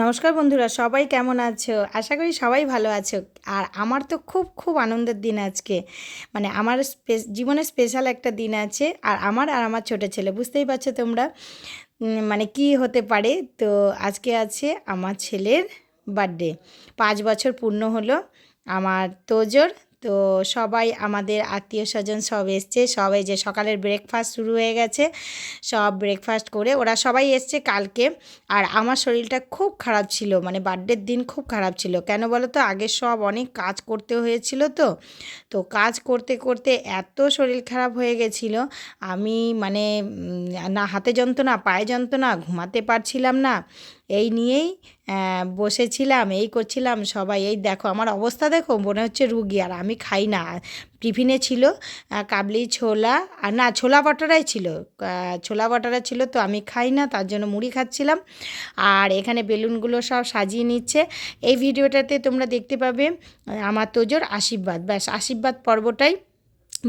নমস্কার বন্ধুরা, সবাই কেমন আছো? আশা করি সবাই ভালো আছো। আর আমার তো খুব খুব আনন্দের দিন আজকে। মানে আমার জীবনে স্পেশাল একটা দিন আছে, আর আমার আর আমার ছোটো ছেলে, বুঝতেই পারছ তোমরা? মানে কি হতে পারে? তো আজকে আছে আমার ছেলের বার্থডে। পাঁচ বছর পূর্ণ হলো। আমার তোজোর তো সবাই আমাদের আত্মীয় স্বজন সব এসছে। সবাই যে সকালের ব্রেকফাস্ট শুরু হয়ে গেছে, সব ব্রেকফাস্ট করে ওরা সবাই এসছে কালকে। আর আমার শরীরটা খুব খারাপ ছিল মানে বার্থডের দিন খুব খারাপ ছিল। কেন বলো তো আগে সব অনেক কাজ করতে হয়েছিল তো। তো কাজ করতে করতে এত শরীর খারাপ হয়ে গেছিল। আমি মানে না, হাতে যন্ত্রণা, পায়ে যন্ত্রণা, ঘুমাতে পারছিলাম না। এই নিয়েই বসেছিলাম, এই করছিলাম, সবাই এই দেখো, আমার অবস্থা দেখো, মনে হচ্ছে রুগী, আর আমি খাই না। টিফিনে ছিল কাবলি ছোলা, আর না, ছোলা বাটারাই ছিল ছোলা বাটারা ছিল তো আমি খাই না, তার জন্য মুড়ি খাচ্ছিলাম। আর এখানে বেলুনগুলো সব সাজিয়ে নিচ্ছে। এই ভিডিওটাতে তোমরা দেখতে পাবে আমার তোজোর আশীর্বাদ। ব্যাস, আশীর্বাদ পর্বটাই।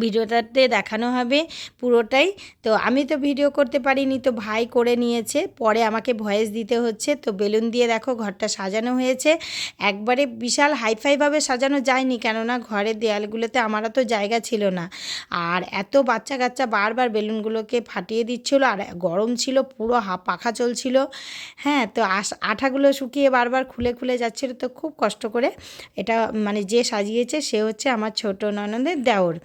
ভিডিওটাতে দেখানো হবে পুরোটাই। তো আমি তো ভিডিও করতে পারিনি, তো ভাই করে নিয়েছে। পরে আমাকে ভয়েস দিতে হচ্ছে। তো বেলুন দিয়ে দেখো ঘরটা সাজানো হয়েছে। একবারে বিশাল হাইফাইভাবে সাজানো যায়নি, কেননা ঘরের দেয়ালগুলোতে আমারও তো জায়গা ছিল না। আর এত বাচ্চা কাচ্চা বারবার বেলুনগুলোকে ফাটিয়ে দিচ্ছিল, আর গরম ছিল, পুরো পাখা চলছিল। হ্যাঁ তো আঠাগুলো শুকিয়ে বারবার খুলে খুলে যাচ্ছিল, তো খুব কষ্ট করে। এটা মানে যে সাজিয়েছে, সে হচ্ছে আমার ছোট ননদের দেওর।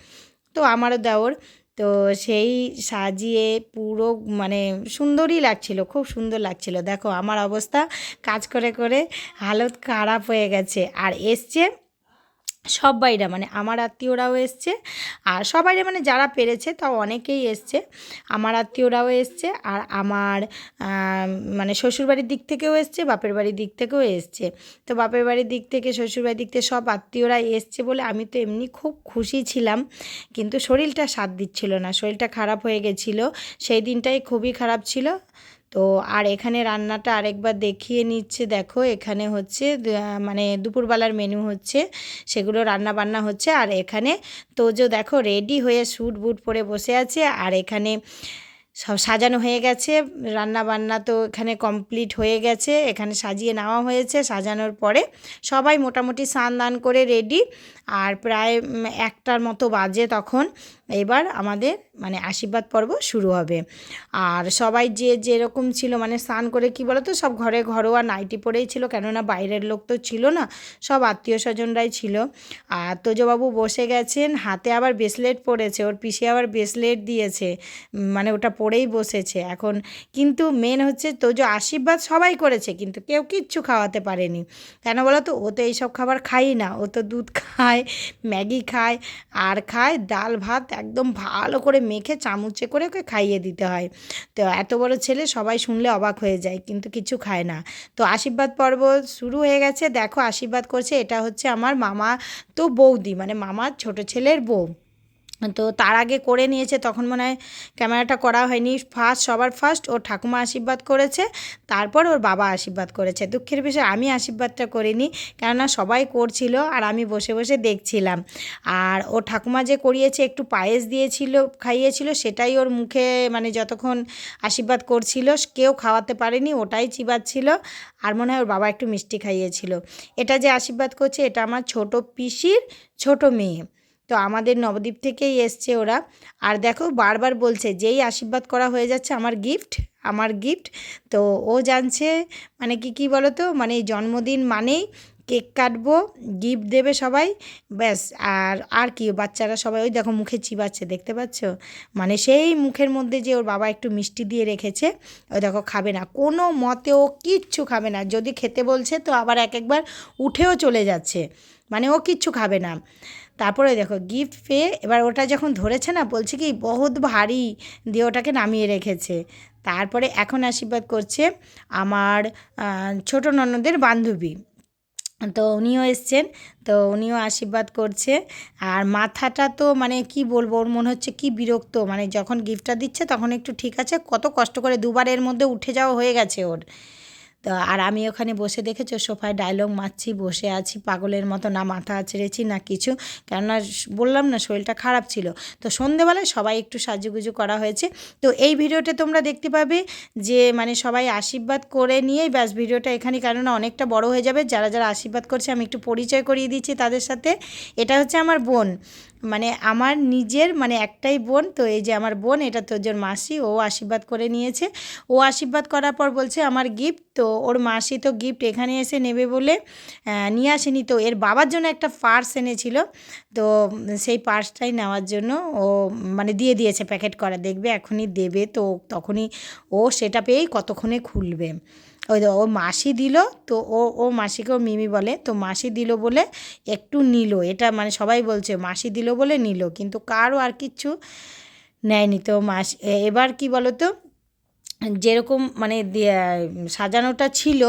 তো আমারও দেওর। তো সেই সাজিয়ে পুরো মানে সুন্দরই লাগছিল, খুব সুন্দর লাগছিল। দেখো আমার অবস্থা, কাজ করে করে হালত খারাপ হয়ে গেছে। আর এসছে সবাইরা মানে আমার আত্মীয়রাও এসছে, আর সবাইরা মানে যারা পেরেছে তাও অনেকেই এসছে। আমার আত্মীয়রাও এসছে, আর আমার মানে শ্বশুরবাড়ির দিক থেকেও এসছে, বাপের বাড়ির দিক থেকেও এসছে। তো বাপের বাড়ির দিক থেকে, শ্বশুরবাড়ির দিক থেকে সব আত্মীয়রা এসছে বলে আমি তো এমনি খুব খুশি ছিলাম, কিন্তু শরীরটা সাথ দিচ্ছিল না, শরীরটা খারাপ হয়ে গেছিল। সেই দিনটাই খুবই খারাপ ছিল। তো আর এখানে রান্নাটা আরেকবার দেখিয়ে নিচ্ছে, দেখো এখানে হচ্ছে মানে দুপুরবেলার মেনু হচ্ছে, সেগুলো রান্না বান্না হচ্ছে, আর এখানে তোজো দেখো রেডি হয়ে স্যুট বুট পরে বসে আছে, আর এখানে সব সাজানো হয়ে গেছে রান্না বান্না তো এখানে কমপ্লিট হয়ে গেছে, এখানে সাজিয়ে নেওয়া হয়েছে, সাজানোর পরে সবাই মোটামুটি স্নান দান করে রেডি আর প্রায় একটার মতো বাজে তখন এবার আমাদের মানে আশীর্বাদ পর্ব শুরু হবে। আর সবাই যে যেরকম ছিল মানে স্নান করে কি বলো তো সব ঘরে ঘরোয়া নাইটি পরেই ছিল, কেননা বাইরের লোক তো ছিল না, সব আত্মীয় স্বজনরাই ছিল। আর তোজবাবু বসে গেছেন, হাতে আবার ব্রেসলেট পরেছে, ওর পিসে আবার ব্রেসলেট দিয়েছে মানে ওটা পরেই বসেছে। এখন কিন্তু মেন হচ্ছে তোজো আশীর্বাদ সবাই করেছে, কিন্তু কেউ কিচ্ছু খাওয়াতে পারেনি। কেন বলো তো ও তো এইসব খাবার খাই না, ও তো দুধ খায়। ম্যাগি খায়, আর খায়, ডাল, ভাত একদম ভালো করে মেখে চামচে করে ওকে খাইয়ে দিতে হয়। তো এত বড় ছেলে সবাই শুনলে অবাক হয়ে যায়, কিন্তু কিছু খায় না। তো আশীর্বাদ পর্ব শুরু হয়ে গেছে। দেখো, আশীর্বাদ করছে। এটা হচ্ছে আমার মামা তো বৌদি মানে মামার ছোট ছেলের বউ। তো তার আগে করে নিয়েছে, তখন মনে হয় ক্যামেরাটা করা হয়নি। ফার্স্ট, সবার ফার্স্ট, ওর ঠাকুমা আশীর্বাদ করেছে, তারপর ওর বাবা আশীর্বাদ করেছে। দুঃখের বিষয়, আমি আশীর্বাদটা করিনি, কেননা সবাই করছিল আর আমি বসে বসে দেখছিলাম। আর ও ঠাকুমা যে করিয়েছে, একটু পায়েস দিয়েছিল, খাইয়েছিল, সেটাই ওর মুখে মানে যতক্ষণ আশীর্বাদ করছিল, কেউ খাওয়াতে পারেনি, ওটাই চিবাচ্ছিল। আর মনে হয় ওর বাবা একটু মিষ্টি খাইয়েছিল। এটা যে আশীর্বাদ করছে, এটা আমার ছোট পিসির ছোট মেয়ে। তো আমাদের নবদ্বীপ থেকেই এসছে ওরা। আর দেখো, বারবার বলছে, যেই আশীর্বাদ করা হয়ে যাচ্ছে, আমার গিফট আমার গিফট তো ও জানছে মানে কি কি বলো তো মানে জন্মদিন মানেই কেক কাটবো গিফট দেবে সবাই, ব্যাস। আর আর কি, বাচ্চারা সবাই, ওই দেখো, মুখে চিবাচ্ছে, দেখতে পাচ্ছ? মানে সেই মুখের মধ্যে যে ওর বাবা একটু মিষ্টি দিয়ে রেখেছে, ওই দেখো, খাবে না। কোনো মতে ও কিচ্ছু খাবে না। যদি খেতে বলছে, তো আবার এক একবার উঠেও চলে যাচ্ছে। মানে ও কিচ্ছু খাবে না। তারপরে দেখো গিফট পেয়ে এবার ওটা যখন ধরেছে না, বলছে কি, বহুত ভারী দিয়ে ওটাকে নামিয়ে রেখেছে। তারপরে এখন আশীর্বাদ করছে আমার ছোট ননদের বান্ধবী। তো উনিও এসছেন, তো উনিও আশীর্বাদ করছে। আর মাথাটা তো মানে কি বলব, ওর মনে হচ্ছে কি বিরক্ত। মানে যখন গিফটটা দিচ্ছে, তখন একটু ঠিক আছে, কত কষ্ট করে দুবার এর মধ্যে উঠে যাওয়া হয়ে গেছে ওর। তো আর আমি ওখানে বসে দেখেছ? সোফায় ডায়লগ মারছি, বসে আছি, পাগলের মতো না মাথা ছেড়েছি না কিছু। কেননা বললাম না, শরীরটা খারাপ ছিল। তো সন্ধেবেলায় সবাই একটু সাজুগুজু করা হয়েছে। তো এই ভিডিওটা তোমরা দেখতে পাবে যে মানে সবাই আশীর্বাদ করে নিয়েই ব্যাস ভিডিওটা এখানে, কেননা অনেকটা বড় হয়ে যাবে। যারা যারা আশীর্বাদ করছে, আমি একটু পরিচয় করিয়ে দিচ্ছি তাদের সাথে। এটা হচ্ছে আমার বোন। মানে আমার নিজের মানে একটাই বোন, তো এই যে আমার বোন, এটা তোজোর মাসি, ও আশীর্বাদ করে নিয়েছে। ও আশীর্বাদ করার পর বলছে, আমার গিফট তো ওর মাসি তো গিফট এখানে এসে নেবে বলে নিয়ে আসেনি। তো এর বাবার জন্য একটা পার্স এনেছিল, তো সেই পার্সটাই নেওয়ার জন্য ও মানে দিয়ে দিয়েছে প্যাকেট করা। দেখবে এখনই দেবে, তো তখনই ও সেটা পেয়েই কতক্ষণে খুলবে। ওই ও মাসি দিল, তো ও ও মাসিকেও মিমি বলে, তো মাসি দিল বলে একটু নিল। এটা মানে সবাই বলছে, মাসি দিল বলে নিল। কিন্তু কারও আর কিচ্ছু নেয়নি। তো মাস এবার কি বলো তো যেরকম মানে সাজানোটা ছিল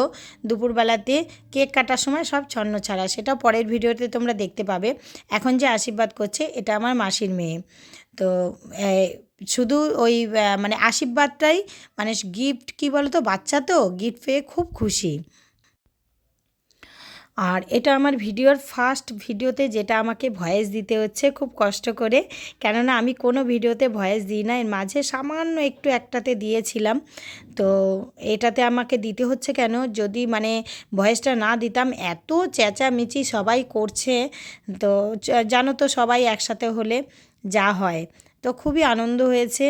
দুপুরবেলাতে, কেক কাটার সময় সব ছন্ন ছাড়া। সেটা পরের ভিডিওতে তোমরা দেখতে পাবে। এখন যে আশীর্বাদ করছে, এটা আমার মাসির মেয়ে। তো শুধু ওই মানে আশীর্বাদটাই মানে গিফট কী বলো তো বাচ্চা তো গিফট পেয়ে খুব খুশি। আর এটা আমার ভিডিওর ফার্স্ট ভিডিওতে যেটা আমাকে ভয়েস দিতে হচ্ছে, খুব কষ্ট করে। কেননা আমি কোনো ভিডিওতে ভয়েস দিই না, এর মাঝে সামান্য একটু একটাতে দিয়েছিলাম। তো এটাতে আমাকে দিতে হচ্ছে কেন? যদি মানে ভয়েসটা না দিতাম, এত চেঁচামেচি সবাই করছে। তো জানো তো সবাই একসাথে হলে যা হয়। তো খুবই আনন্দ হয়েছে।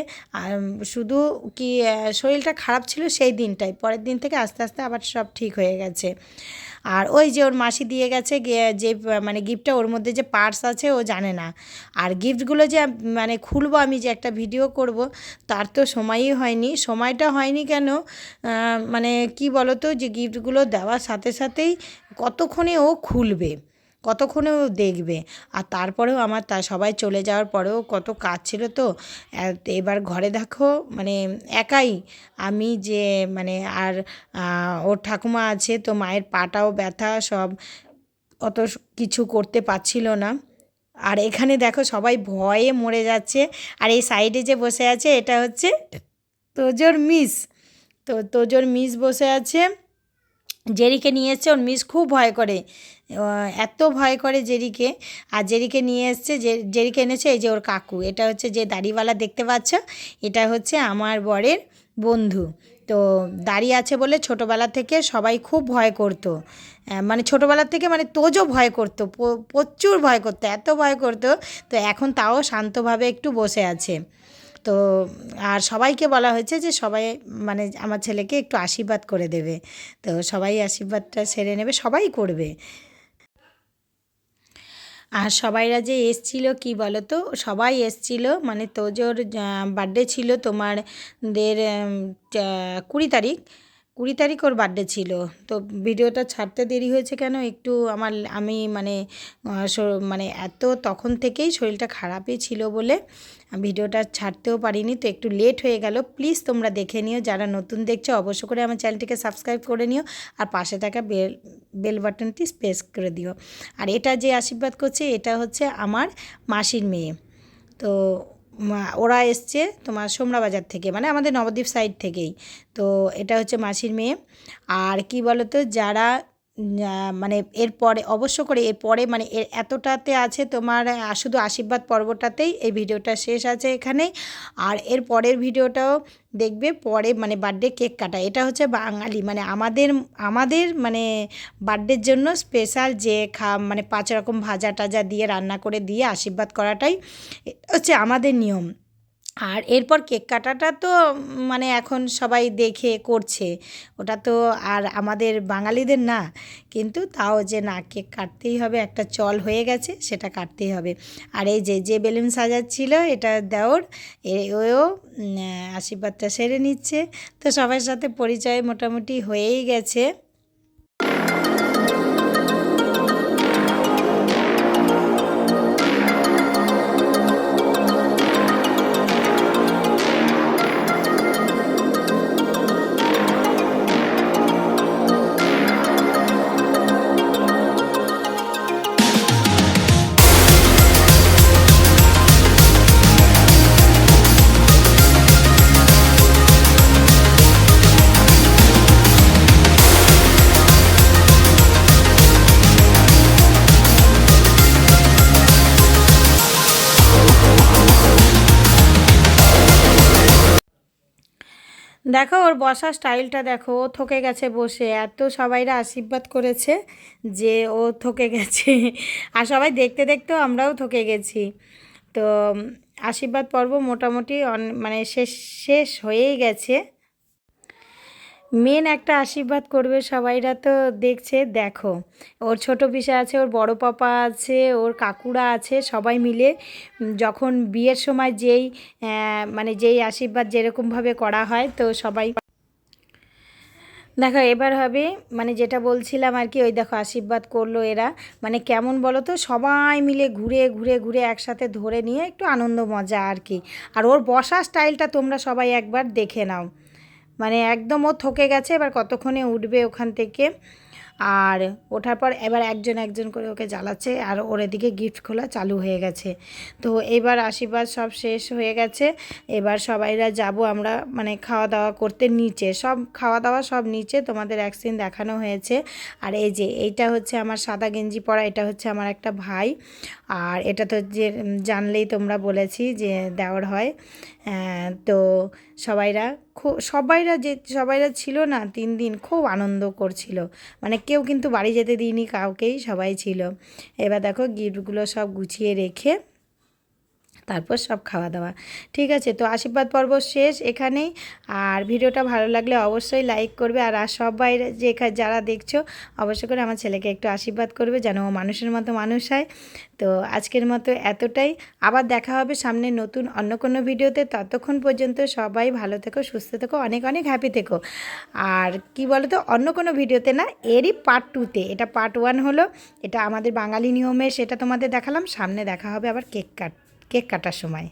শুধু কি শরীরটা খারাপ ছিল সেই দিনটাই। পরের দিন থেকে আস্তে আস্তে আবার সব ঠিক হয়ে গেছে। আর ওই যে ওর মাসি দিয়ে গেছে যে মানে গিফটটা ওর মধ্যে যে পার্স আছে ও জানে না। আর গিফটগুলো যে মানে খুলবো আমি যে একটা ভিডিও করব, তার তো সময়ই হয়নি। সময়টা হয়নি কেন? মানে কি বলো তো যে গিফটগুলো দেওয়ার সাথে সাথেই কতক্ষণে ও খুলবে? কতক্ষণে ও দেখবে। আর তারপরেও আমার তা সবাই চলে যাওয়ার পরেও কত কাজ ছিল তো এবার ঘরে দেখো মানে একাই আমি যে মানে আর ওর ঠাকুমা আছে তো মায়ের পাটাও ব্যথা, সব অত কিছু করতে পারছিল না। আর এখানে দেখো সবাই ভয়ে মরে যাচ্ছে। আর এই সাইডে যে বসে আছে, এটা হচ্ছে তোজোর মিস। তো তোজোর মিস বসে আছে। জেরিকে নিয়ে এসছে, ওর মিস খুব ভয় করে। এত ভয় করে জেরিকে। আর জেরিকে নিয়ে এসছে জেরিকে এনেছে এই যে ওর কাকু। এটা হচ্ছে যে দাড়িওয়ালা দেখতে পাচ্ছ? এটা হচ্ছে আমার বরের বন্ধু। তো দাঁড়িয়ে আছে বলে ছোটোবেলা থেকে সবাই খুব ভয় করতো। মানে ছোটোবেলার থেকে মানে তোজও ভয় করতো প্রচুর ভয় করতো, এত ভয় করতো। তো এখন তাও শান্তভাবে একটু বসে আছে। তো আর সবাইকে বলা হয়েছে যে সবাই মানে আমার ছেলেকে একটু আশীর্বাদ করে দেবে। তো সবাই আশীর্বাদটা সেরে নেবে, সবাই করবে। আর সবাইরা যে এসছিল কি বলো তো সবাই এসছিল মানে তোজোর বার্থডে ছিল তোমার দের কুড়ি তারিখ। কুড়ি তারিখ ওর বার্থডে ছিল। তো ভিডিওটা ছাড়তে দেরি হয়েছে কেন? একটু আমার, আমি মানে মানে এত তখন থেকেই শরীরটা খারাপই ছিল বলে ভিডিওটা ছাড়তেও পারিনি। তো একটু লেট হয়ে গেল। প্লিজ তোমরা দেখে নিও। যারা নতুন দেখছ অবশ্য করে আমার চ্যানেলটিকে সাবস্ক্রাইব করে নিও। আর পাশে থাকা বেল বেল বাটনটি স্পেস করে দিও। আর এটা যে আশীর্বাদ করছে, এটা হচ্ছে আমার মাসির মেয়ে। তো ওরা এসছে তোমার সোমরা বাজার থেকে মানে আমাদের নবদ্বীপ সাইড থেকেই। তো এটা হচ্ছে মাসির মেয়ে। আর কি বলতো, যারা মানে এরপরে অবশ্য করে এরপরে মানে এর এতটাতে আছে তোমার শুধু আশীর্বাদ পর্বটাতেই এই ভিডিওটা শেষ আছে এখানেই। আর এর পরের ভিডিওটাও দেখবে পরে মানে বার্থডে কেক কাটা। এটা হচ্ছে বাঙালি মানে আমাদের আমাদের মানে বার্থডের জন্য স্পেশাল যে খা মানে পাঁচ রকম ভাজা টাজা দিয়ে রান্না করে দিয়ে আশীর্বাদ করাটাই হচ্ছে আমাদের নিয়ম। আর এরপর কেক কাটাটা তো মানে এখন সবাই দেখে, করছে। ওটা তো আর আমাদের বাঙালিদের না, কিন্তু তাও যে না, কেক কাটতেই হবে, একটা চল হয়ে গেছে, সেটা কাটতেই হবে। আর এই যে যে বেলুন সাজাচ্ছিল, এটা দেওর ওও আশীর্বাদটা সেরে নিচ্ছে। তো সবার সাথে পরিচয় মোটামুটি হয়েই গেছে। দেখো, ওর বসার স্টাইলটা দেখো, ও থকে গেছে বসে। এত সবাইরা আশীর্বাদ করেছে যে ও থকে গেছে। আর সবাই দেখতে দেখতেও আমরাও থকে গেছি। তো, আশীর্বাদ পর্ব মোটামুটি মানে শেষ শেষ হয়েই গেছে। মেন একটা আশীর্বাদ করবে সবাইরা তো দেখছে, দেখো। ওর ছোট পিসা আছে, ওর বড় পাপা আছে, ওর কাকুরা আছে, সবাই মিলে যখন বিয়ের সময় যেই মানে যেই আশীর্বাদ যেরকমভাবে করা হয়, তো সবাই দেখো, এবার হবে মানে যেটা বলছিলাম আর কি, ওই দেখো আশীর্বাদ করল এরা। মানে কেমন বলো তো, সবাই মিলে ঘুরে ঘুরে ঘুরে একসাথে ধরে নিয়ে একটু আনন্দ মজা আর কি। আর ওর বসা স্টাইলটা তোমরা সবাই একবার দেখে নাও। মানে একদম ও থকে গেছে, এবার কতক্ষণে উঠবে ওখান থেকে? আর ওঠার পর এবার একজন একজন করে ওকে জ্বালাচ্ছে, আর ওর এদিকে গিফট খোলা চালু হয়ে গেছে। তো এবার আশীর্বাদ সব শেষ হয়ে গেছে। এবার সবাইরা যাব আমরা মানে খাওয়া দাওয়া করতে নিচে। সব খাওয়া দাওয়া সব নিচে, তোমাদের এক সিন দেখানো হয়েছে। আর এই যে, এইটা হচ্ছে আমার সাদা গেঞ্জি পরা, এটা হচ্ছে আমার একটা ভাই। আর এটা তো যে, জানলেই তোমরা বলেছি যে দেওয়ার হয়, তো সবাইরা সবাইরা যে, সবাইরা ছিল না তিন দিন খুব আনন্দ করছিল। মানে কেউ কিন্তু বাড়ি যেতে দিইনি, কাউকেই, সবাই ছিল। এবার দেখো গিফটগুলো সব গুছিয়ে রেখে তারপর সব খাওয়া দাওয়া। ঠিক আছে, তো আশীর্বাদ পর্ব শেষ এখানেই। আর ভিডিওটা ভালো লাগলে অবশ্যই লাইক করবে। আর সবাই যে যারা দেখছ, অবশ্যই করে আমার ছেলেকে একটু আশীর্বাদ করবে যেন ও মানুষের মতো মানুষ হয়। তো আজকের মতো এতটাই। আবার দেখা হবে সামনে নতুন অন্য কোনো ভিডিওতে। ততক্ষণ পর্যন্ত সবাই ভালো থেকো, সুস্থ থেকো, অনেক অনেক হ্যাপি থেকো। আর কি বলো তো অন্য কোনো ভিডিওতে না, এরই পার্ট টুতে এটা পার্ট ওয়ান হলো। এটা আমাদের বাঙালি নিয়মে সেটা তোমাদের দেখালাম। সামনে দেখা হবে আবার কেক কাট কেক কাটার সময়।